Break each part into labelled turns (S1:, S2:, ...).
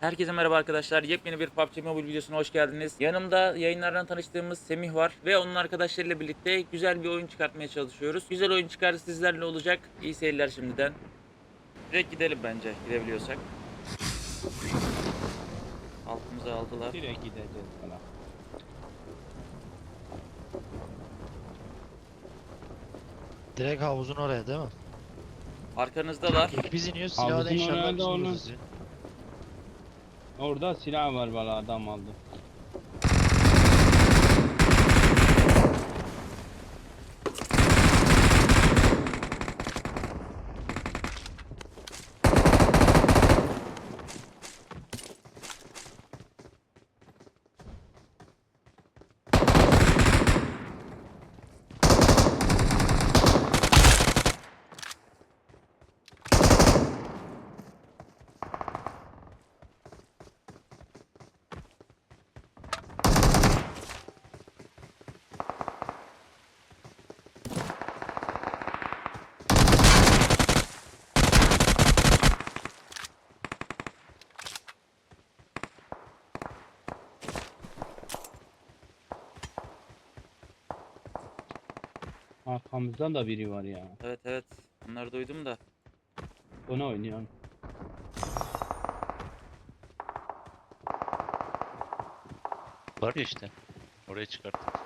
S1: Herkese merhaba arkadaşlar. Yepyeni bir PUBG Mobile videosuna hoş geldiniz. Yanımda yayınlardan tanıştığımız Semih var ve onun arkadaşlarıyla birlikte güzel bir oyun çıkartmaya çalışıyoruz. Güzel oyun çıkarsa sizlerle olacak. İyi seyirler şimdiden. Direkt gidelim bence gidebiliyorsak. Altımıza aldılar.
S2: Direkt gideceğiz.
S3: Direkt havuzun oraya değil mi?
S1: Arkanızdalar.
S3: Biz iniyoruz silahı da
S2: Havuzun
S3: inşallah
S2: oraya
S3: biz
S2: da onu-
S3: buluruz ya.
S2: Orada silah var valla adam aldı. Arkamızda da biri var ya.
S1: Evet evet. Onları duydum da.
S2: Ona oynuyor.
S4: Var ya işte. Oraya çıkarttık.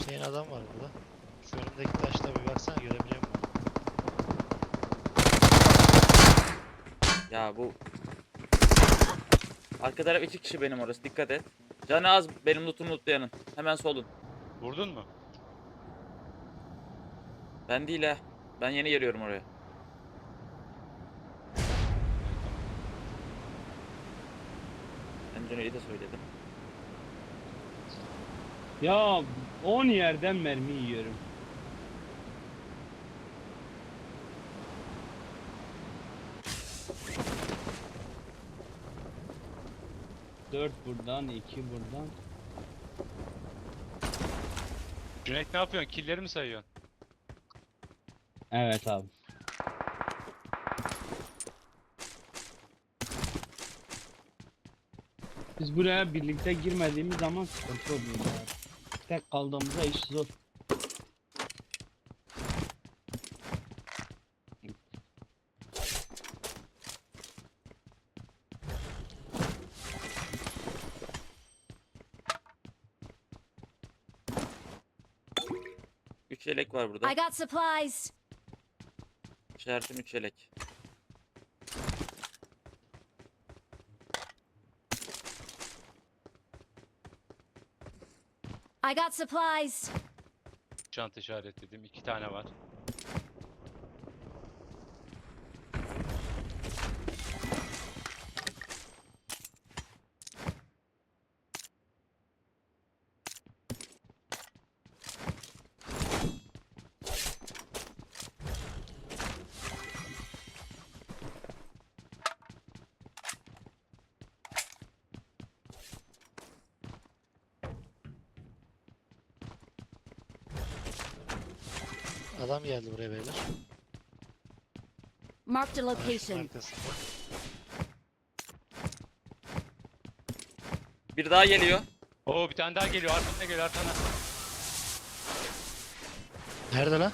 S3: Hüseyin adam var burada. Şu önümdeki taşta bir baksana görebiliyor musun?
S1: Ya bu... Arka taraf iki kişi benim orası. Dikkat et. Canı az benim lootumu lootlayanın. Hemen solun.
S4: Vurdun mu?
S1: Ben değil ha. Ben yeni geliyorum oraya. Ben Cüneyt'e de söyledim.
S2: Ya 10 yerden mermi yiyorum. Dört buradan, iki buradan.
S4: Cüneyt ne yapıyorsun? Killeri mi sayıyorsun?
S2: Evet abi. Biz buraya birlikte girmediğimiz zaman sıkıntı oluyor. Tek kaldığımızda iş zor.
S1: Üç yelek var burada.
S5: I got supplies.
S1: İşaretim üç yelek.
S5: I got supplies.
S4: Çanta işaretledim. İki tane var.
S3: Adam geldi buraya beyler.
S5: Marked a location.
S3: arkasında.
S1: Bir daha geliyor.
S4: Oo bir tane daha geliyor. Arkana geliyor arkana.
S3: Nerede lan?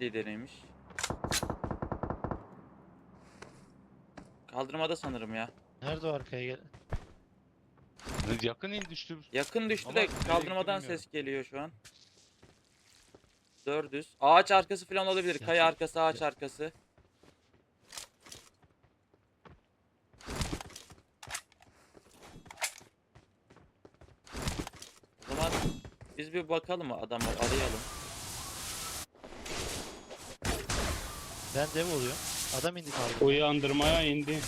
S1: Lideriymiş. Kaldırmada sanırım ya.
S3: Nerede o arkaya gel?
S4: Yakın in düştü.
S1: Yakın düştü
S4: Ama
S1: de kaldırmadan
S4: bilmiyorum.
S1: ses geliyor şu an. Dördüz. Ağaç arkası falan olabilir. Kaya
S3: Yakın.
S1: arkası, ağaç arkası. O zaman biz bir bakalım adamı arayalım.
S3: Ben dev oluyorum. Adam indi kaldı.
S2: Uyandırmaya indi.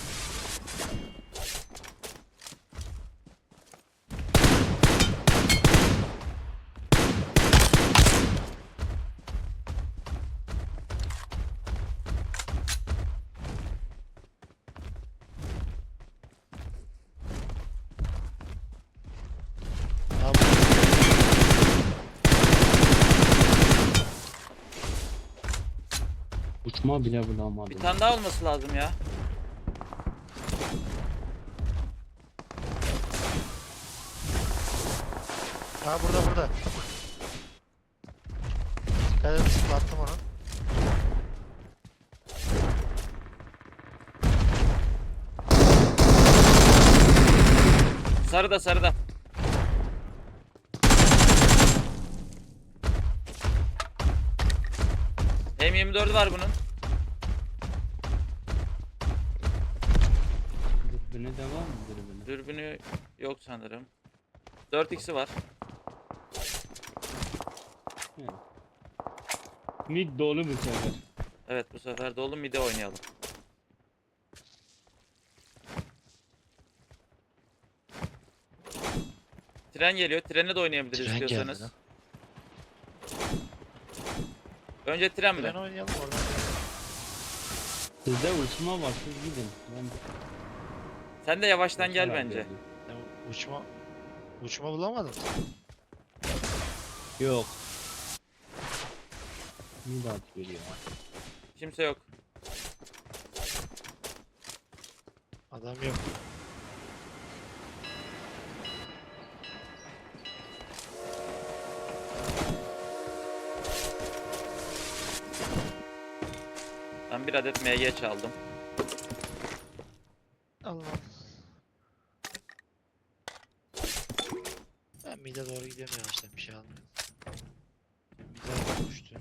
S2: Ama bile bulamadım.
S1: Bir tane daha olması lazım ya.
S3: Ha burada burada. Dikkat edin zıplattım onu.
S1: Sarıda sarıda. M24 var bunun.
S2: Dürbünü de var mı dürbünü?
S1: Dürbünü yok sanırım. 4x'i var.
S2: Evet. Mid dolu bu sefer.
S1: Evet bu sefer dolu mide oynayalım. Tren geliyor. Trene de oynayabiliriz
S3: Tren geldi
S1: istiyorsanız.
S3: lan.
S1: Önce tren mi?
S3: Tren oynayalım oradan.
S2: Sizde uçma var siz gidin. Ben
S1: Sen de yavaştan gel
S2: uçarak
S1: bence.
S2: geldim.
S3: Ya uçma uçma bulamadım.
S2: Yok. At geliyor.
S1: Kimse yok.
S3: Adam yok.
S1: Ben bir adet MG çaldım.
S3: Allah. Ben mide doğru gidiyorum yavaştan bir şey almıyorum. Mide düştü.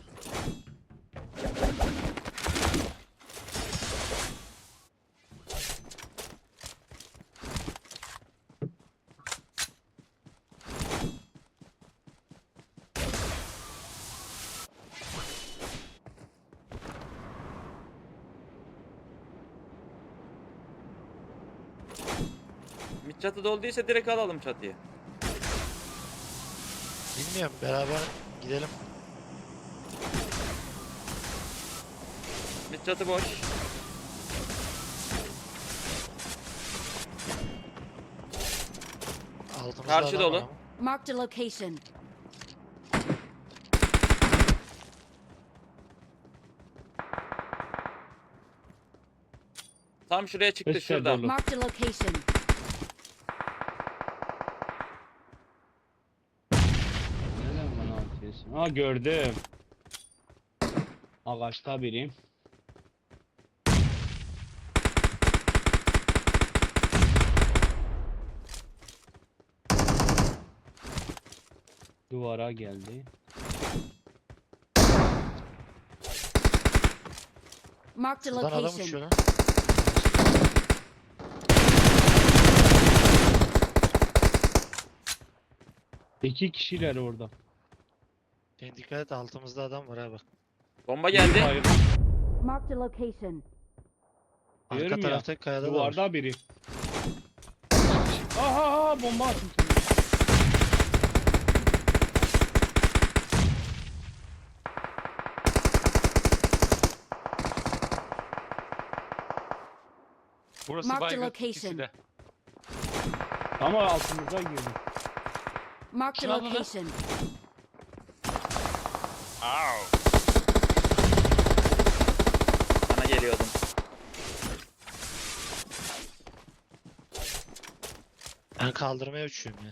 S1: Çatı dolduysa direkt alalım çatıyı.
S3: Bilmiyorum beraber gidelim.
S1: Mid çatı boş.
S3: Altımızda
S1: Karşı
S3: adam
S1: dolu.
S3: var ama.
S5: Marked a location.
S1: Tam şuraya çıktı
S2: Beş
S1: şurada.
S2: dolu.
S5: Marked a location.
S2: Ha gördüm. Ağaçta biri. Duvara geldi.
S5: A
S3: adam
S5: location.
S3: lan.
S2: İki kişiler orada.
S3: Sen dikkat et altımızda adam var ha bak.
S1: Bomba geldi.
S2: Hayır,
S5: Marked a location.
S3: Arka
S2: Diyorum ya,
S3: taraftaki kayada da var.
S2: duvarda biri. Aha, aha bomba attım.
S4: Burası
S5: Marked
S4: baygın
S5: location.
S4: ikisi de.
S2: Ama altımıza girdi.
S5: Marked a
S4: Şuna bak.
S5: location.
S1: Sana geliyordum.
S3: Ben kaldırmaya uçuyorum ya.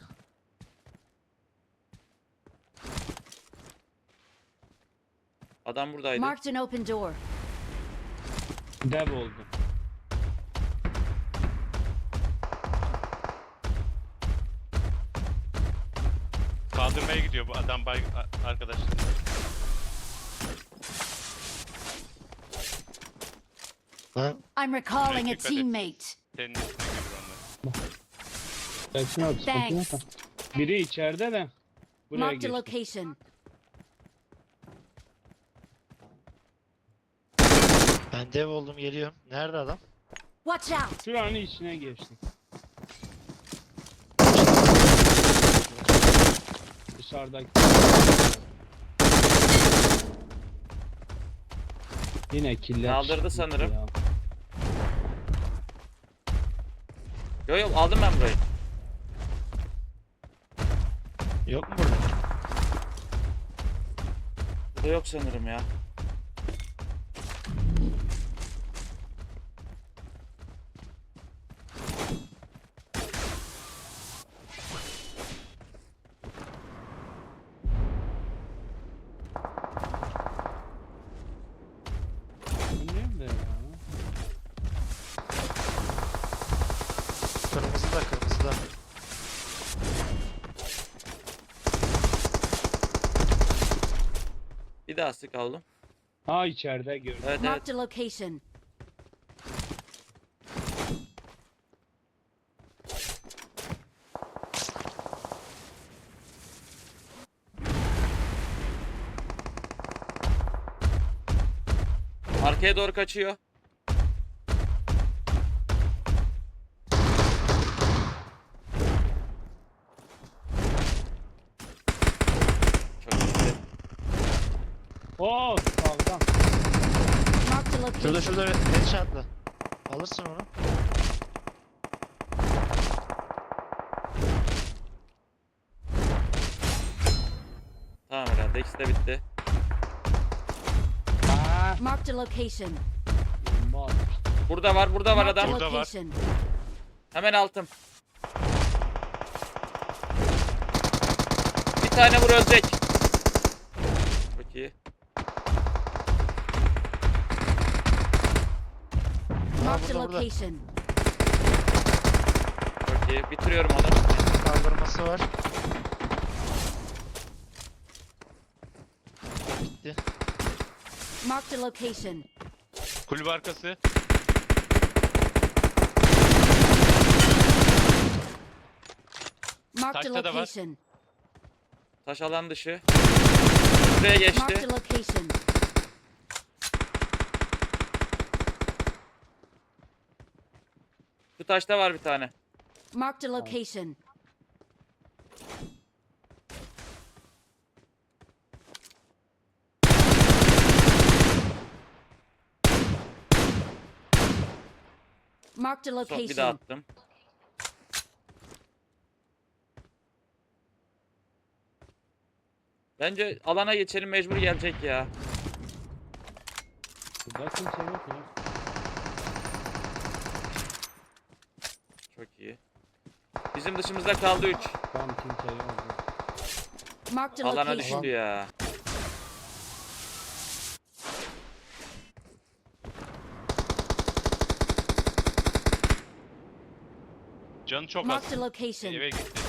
S1: Adam buradaydı.
S5: Marked an open door.
S2: Dev oldu.
S4: Kaldırmaya gidiyor bu adam bay arkadaşlar.
S3: Lan
S5: I'm recalling a
S4: Dikkat et.
S5: teammate.
S4: Senin üstüne gelir onlar.
S2: Gelsin abi sıkıntı yok.
S5: Thanks.
S2: Biri içeride de. Buraya
S5: Marked a
S2: geçti.
S5: location.
S3: ben dev oldum geliyorum. Nerede adam?
S5: Watch out.
S2: Şuranın içine geçti. Dışarıdaki. Yine killer
S1: Kaldırdı
S2: çıktı
S1: sanırım.
S2: ya.
S1: Yo yo aldım ben burayı.
S3: Yok mu burada?
S1: Burada yok sanırım ya. Daha sık oğlum.
S2: Ha içeride gördüm.
S1: Evet evet.
S5: Marked a location.
S1: Arkaya doğru kaçıyor. Çok iyi.
S2: Oo sağdan.
S5: Marked
S3: şurada headshot'la. Alırsın onu.
S1: Tamam herhalde ikisi de bitti.
S2: Ha.
S5: Marked a location.
S2: Bomba.
S1: Burada var, burada var
S5: Marked a
S1: adam.
S4: Burada var.
S5: location.
S1: Hemen altım. Bir tane vur ölecek. Çok iyi.
S5: Marked a
S3: burada, burada.
S5: location.
S1: Çok iyi. Bitiriyorum onu.
S3: Kaldırması var. Bitti.
S5: Marked a location.
S4: Kulübe arkası.
S5: Marked a
S4: Taşta da var.
S5: location.
S1: Taş alan dışı. Buraya geçti.
S5: Marked a location.
S1: Şu taşta var bir tane.
S5: Marked a location. Marked a
S1: Son bir daha
S5: location.
S1: attım. Bence alana geçelim mecbur gelecek ya.
S2: Kimse yok ya.
S1: Çok iyi. Bizim dışımızda kaldı 3.
S2: Tam kimse yok.
S5: Marked a
S1: Alana
S5: location.
S1: düştü ya.
S4: Canı çok az.
S5: Marked a location.
S4: Eve gitti.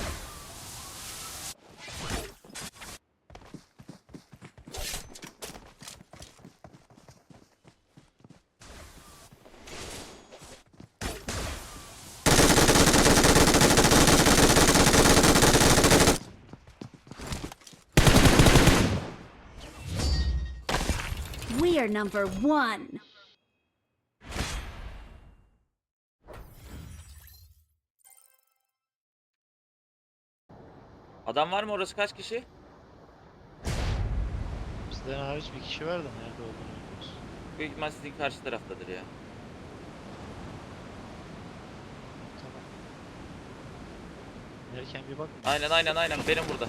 S5: Number one.
S1: Adam var mı orası kaç kişi?
S3: Bizden hariç bir kişi var da nerede olduğunu bilmiyoruz.
S1: Büyük ihtimal sizin karşı taraftadır ya.
S3: Tamam. Derken bir bakın.
S1: Aynen aynen aynen benim burada.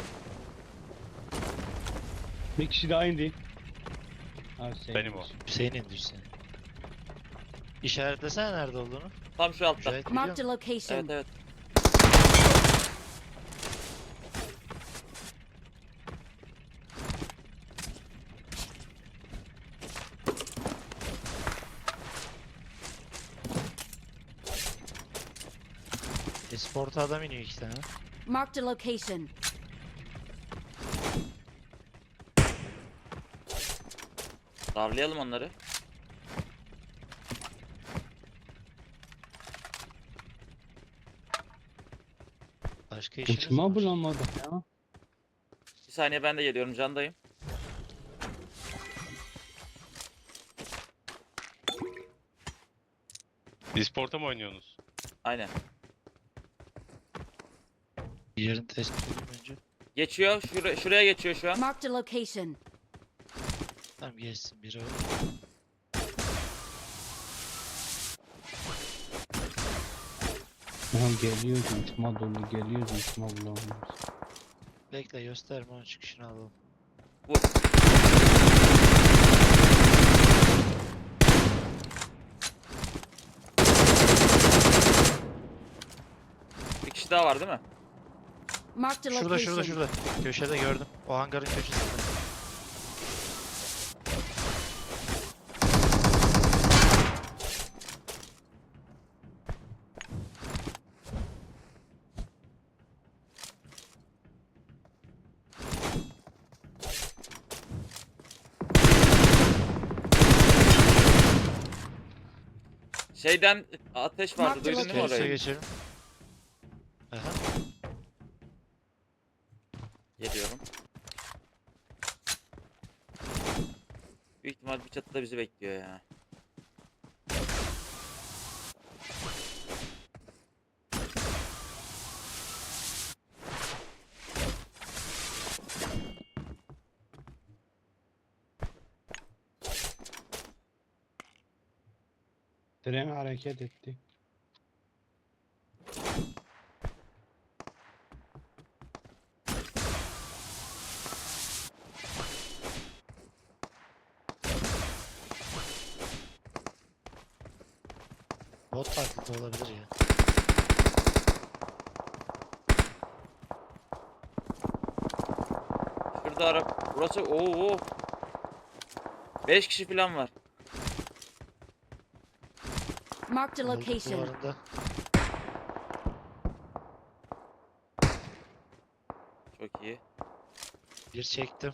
S2: Bir kişi daha indi. Ha, şey
S4: Benim o.
S3: Hüseyin'in düş seni. İşaretlesene nerede olduğunu.
S1: Tam şu altta.
S3: Mücahit biliyor
S5: Marked a
S3: musun?
S5: location.
S1: Evet evet.
S3: Esporta adam iniyor iki tane.
S5: Marked a location.
S1: Davlayalım onları.
S3: Başka işiniz
S2: Uçma
S3: var.
S2: bulamadım ya.
S1: Bir saniye ben de geliyorum candayım.
S4: Disport'a mı oynuyorsunuz?
S1: Aynen.
S3: Yerini tespit edeyim önce.
S1: Geçiyor. Şura- şuraya geçiyor şu an.
S5: Marked a location.
S3: Tamam geçsin biri o.
S2: Ya geliyoruz uçma dolu geliyoruz uçma bulamıyoruz.
S3: Bekle gösterme onun çıkışını alalım.
S1: Vur. Bir kişi daha var değil mi?
S5: Marked a
S3: Şurada
S5: location.
S3: şurada şurada. Köşede gördüm. O hangarın köşesinde.
S1: Şeyden ateş vardı
S5: Marked
S1: duydun değil mi
S5: location.
S3: Terse
S1: orayı?
S3: geçelim. Aha.
S1: Geliyorum. Büyük ihtimal bir çatıda bizi bekliyor ya.
S2: Tren hareket etti.
S3: Bot taklidi olabilir ya.
S1: Şurada ara burası oo. 5 kişi falan var.
S5: Marked a location.
S3: duvarında.
S1: Çok iyi.
S3: Bir çektim.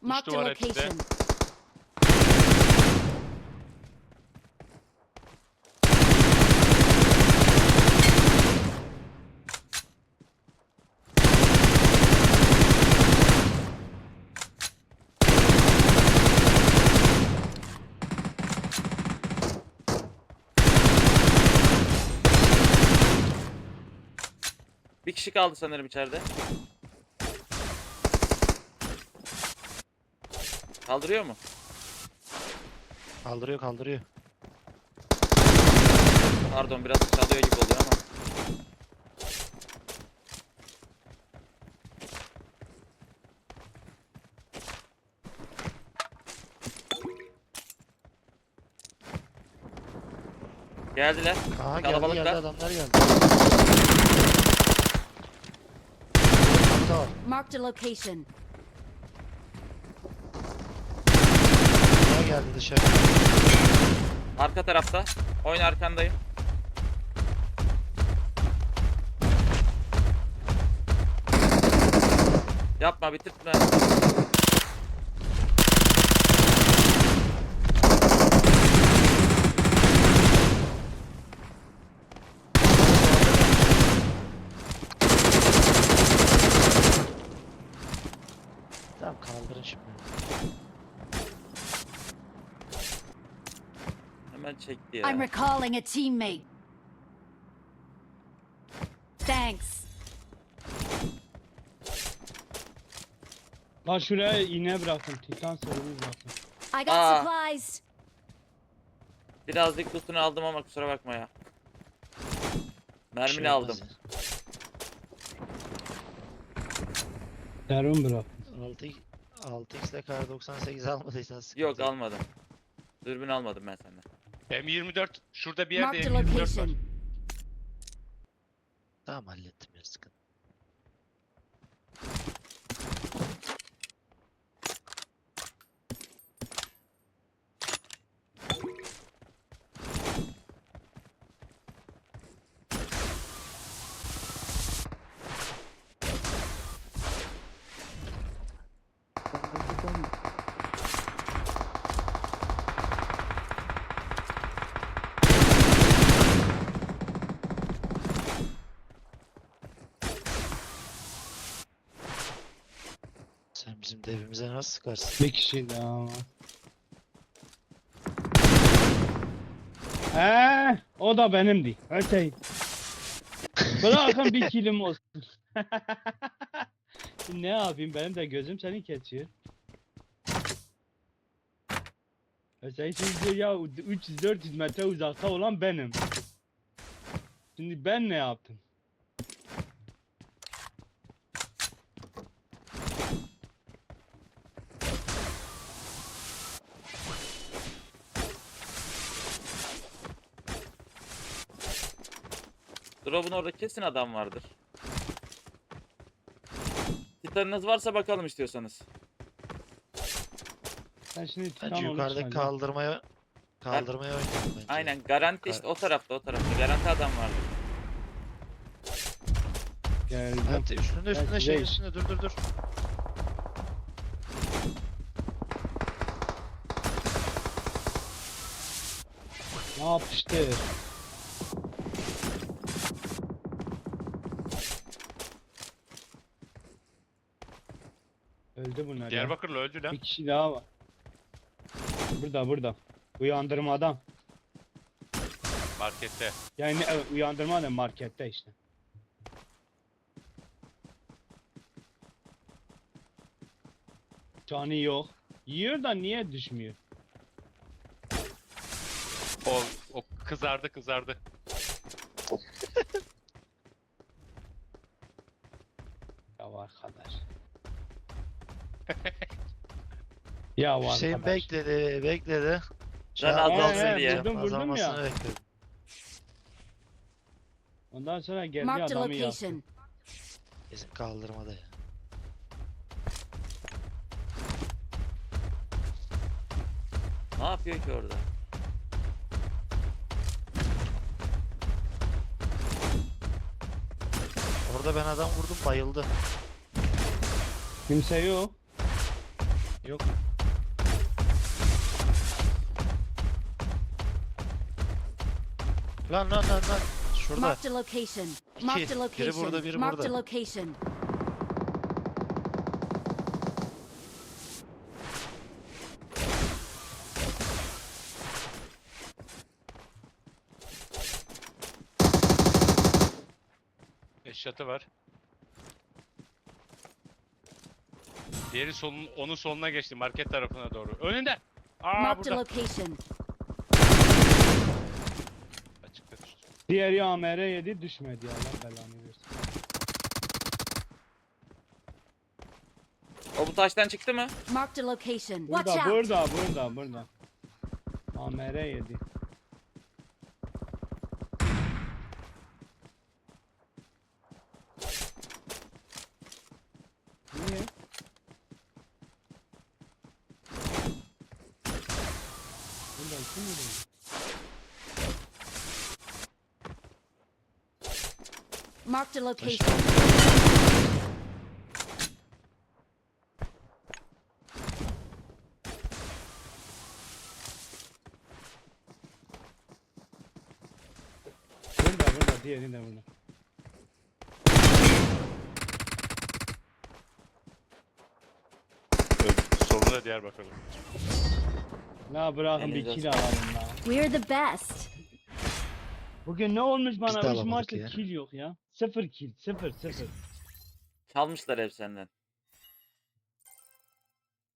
S5: Marked a location.
S1: Bir kişi kaldı sanırım içeride. Kaldırıyor mu?
S3: Kaldırıyor kaldırıyor.
S1: Pardon biraz çalıyor gibi oluyor ama. Geldiler.
S3: Aha geldi
S1: Kalabalıklar.
S3: geldi adamlar geldi. Burada.
S5: Marked a location.
S3: Daha geldi dışarı.
S1: Arka tarafta. Oyun arkandayım. Yapma bitirtme.
S3: Tamam kaldırın şimdi.
S1: Hemen çekti
S5: I'm recalling a teammate. Thanks.
S2: Lan şuraya iğne bırakın. Titan serimi bırakın.
S5: I got
S1: Ah.
S5: supplies.
S1: Birazcık lootunu aldım ama kusura bakma ya. Mermini
S3: şey
S1: aldım.
S3: yapmaz
S2: Serum bırak.
S3: ya. 6 6x ile kar 98 almadıysan sıkıntı
S1: Yok almadım. Dürbün almadım ben senden.
S4: M24 şurada bir yerde
S5: Marked a
S4: M24 var.
S5: location.
S3: Tamam hallettim ya sıkıntı. Sen bizim devimize nasıl sıkarsın?
S2: Bir kişi daha var. He, o da benimdi. Ötey. Bırakın bir kilim olsun. ne yapayım benim de gözüm seni kesiyor. Şimdi diyor ya 300-400 metre uzakta olan benim. Şimdi ben ne yaptım?
S1: Drop'un orada kesin adam vardır. Titanınız varsa bakalım istiyorsanız.
S2: Sen şimdi titan
S3: Bence
S2: olup söyle.
S3: kaldırmaya Kaldırmaya bence.
S1: Aynen garanti işte o tarafta o tarafta. Garanti adam vardı.
S2: Geldim.
S3: Evet üstünde üstünde
S2: Ben
S3: şey üstünde dur dur dur.
S2: Ne yapıştır? Öldü bunlar ya.
S4: Diyarbakırlı öldü lan.
S2: Bir kişi daha var. Burada burada. Uyandırma adam.
S4: Markette.
S2: Yani evet, uyandırma adam markette işte. Canı yok. Yiyor da niye düşmüyor?
S4: O, o kızardı kızardı.
S2: Ya arkadaş. Ya
S3: Hüseyin
S2: arkadaş.
S3: bekledi bekledi.
S1: Can
S3: Can
S1: azalsın
S2: he,
S1: diye.
S2: vurdum, vurdum ya.
S3: bekledi.
S2: Ondan sonra geldi
S5: Marked
S2: adamı
S5: location.
S3: Kesin kaldırmada ya.
S1: Ne yapıyor ki orada?
S3: Orada ben adam vurdum bayıldı.
S2: Kimse yok.
S3: Yok. Lan lan lan lan. Şurada.
S5: Marked a location. Marked a
S3: Biri
S5: location.
S3: burada, biri
S5: Marked a
S3: burada.
S5: location.
S4: Eşyatı var. Diğeri solun, onun soluna geçti market tarafına doğru. Önünde. Aa
S5: Marked a
S4: burada.
S5: location.
S4: Açıkta düştü.
S2: Diğeri AMR yedi düşmedi ya Allah belanı versin.
S1: O bu taştan çıktı mı?
S5: Marked a location. Watch
S2: Burada
S5: out.
S2: burada burada burada. AMR yedi. Niye? Buradan kim vuruyor?
S5: Marked a location.
S2: Burada burada diğeri de burada.
S4: Öldü. Solunda Diyarbakırlı.
S2: La bırakın bir
S1: Elinize
S2: kill alalım la.
S5: We're the best.
S2: Bugün ne olmuş
S3: Biz de
S2: bana 3
S3: alamadık
S2: maçta
S3: ya.
S2: kill yok ya. 0 kill 0 0.
S1: Çalmışlar hep senden.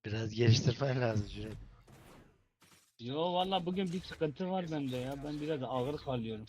S3: Biraz geliştirmen lazım Cüneyt.
S2: Yo valla bugün bir sıkıntı var bende ya. Ben biraz ağır kalıyorum.